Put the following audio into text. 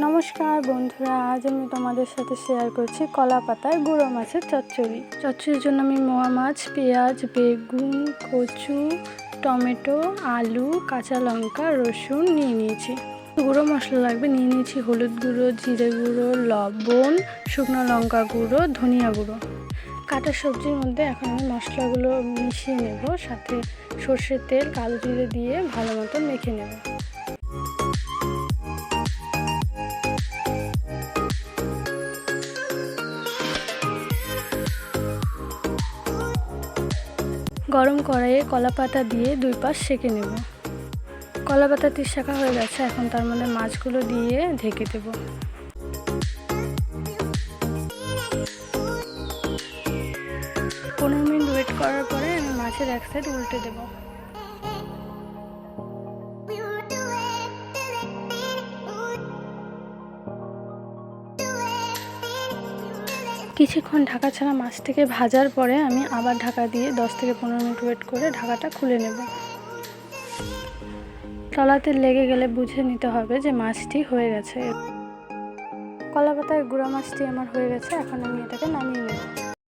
নমস্কার বন্ধুরা, আজ আমি তোমাদের সাথে শেয়ার করছি কলা পাতায় গুঁড়ো মাছের চচ্চড়ি। চচ্চড়ির জন্য আমি মোয়া মাছ, পেঁয়াজ, বেগুন, কচু, টমেটো, আলু, কাঁচা লঙ্কা, রসুন নিয়ে নিয়েছি। গুঁড়ো মশলা লাগবে, নিয়ে নিয়েছি হলুদ গুঁড়ো, জিরে গুঁড়ো, লবণ, শুকনো লঙ্কা গুঁড়ো, ধনিয়া গুঁড়ো। কাটা সবজির মধ্যে এখন আমি মশলাগুলো মিশিয়ে নেব, সাথে সর্ষের তেল, কালো জিরে দিয়ে ভালো মতো মেখে নেব। গরম কড়াইয়ে কলা পাতা দিয়ে দুই পাশ সেঁকে নেব। কলা পাতা শেখা হয়ে গেছে, এখন তার মধ্যে মাছগুলো দিয়ে ঢেকে দেব। পনেরো মিনিট ওয়েট করার পরে আমি মাছের এক সাইড উল্টে দেব। কিছুক্ষণ ঢাকা ছাড়া মাছটিকে ভাজার পরে আমি আবার ঢাকা দিয়ে দশ থেকে পনেরো মিনিট ওয়েট করে ঢাকাটা খুলে নেব। তলাতে লেগে গেলে বুঝে নিতে হবে যে মাছটি হয়ে গেছে। কলা পাতায় গুঁড়া মাছটি আমার হয়ে গেছে, এখন আমি এটাকে নামিয়ে নেব।